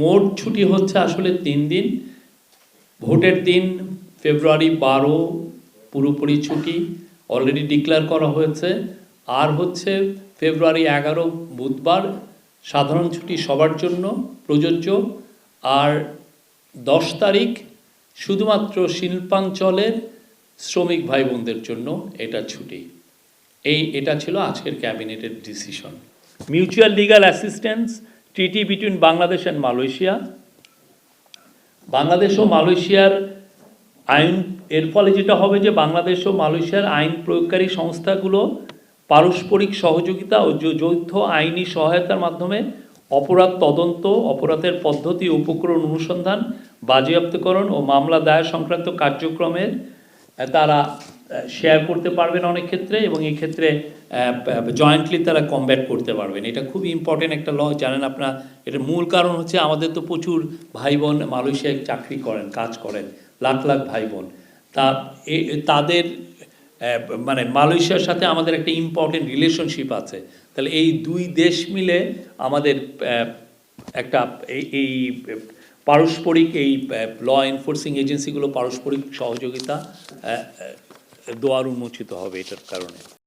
মোট ছুটি হচ্ছে আসলে তিন দিন। ভোটের দিন ফেব্রুয়ারি বারো পুরোপুরি ছুটি অলরেডি ডিক্লেয়ার করা হয়েছে। আর হচ্ছে ফেব্রুয়ারি এগারো বুধবার সাধারণ ছুটি সবার জন্য প্রযোজ্য। আর দশ তারিখ শুধুমাত্র শিল্পাঞ্চলের শ্রমিক ভাই বোনদের জন্য এটা ছুটি। এই এটা ছিল আজকের ক্যাবিনেটের decision mutual legal assistance treaty between Bangladesh and Malaysia Bangladesh ও মালয়েশিয়ার আইন, এর ফলে যেটা হবে যে বাংলাদেশ ও মালয়েশিয়ার আইন প্রয়োগকারী সংস্থাগুলো পারস্পরিক সহযোগিতা ও যৌথ আইনি সহায়তার মাধ্যমে অপরাধ তদন্ত, অপরাধের পদ্ধতি, উপকরণ অনুসন্ধান, বাজেয়াপ্তকরণ ও মামলা দায়ের সংক্রান্ত কার্যক্রমের তারা শেয়ার করতে পারবেন অনেক ক্ষেত্রে এবং এই ক্ষেত্রে জয়েন্টলি তারা কমব্যাট করতে পারবেন। এটা খুবই ইম্পর্টেন্ট একটা ল জানেন আপনার, এটার মূল কারণ হচ্ছে আমাদের তো প্রচুর ভাই বোন মালয়েশিয়ায় চাকরি করেন, কাজ করেন, লাখ লাখ ভাই বোন তা তাদের মানে মালয়েশিয়ার সাথে আমাদের একটা ইম্পর্টেন্ট রিলেশনশিপ আছে। তাহলে এই দুই দেশ মিলে আমাদের একটা এই পারস্পরিক এই ল এনফোর্সিং এজেন্সিগুলো পারস্পরিক সহযোগিতা দোয়ার উন্মোচিত হবে এটার কারণে।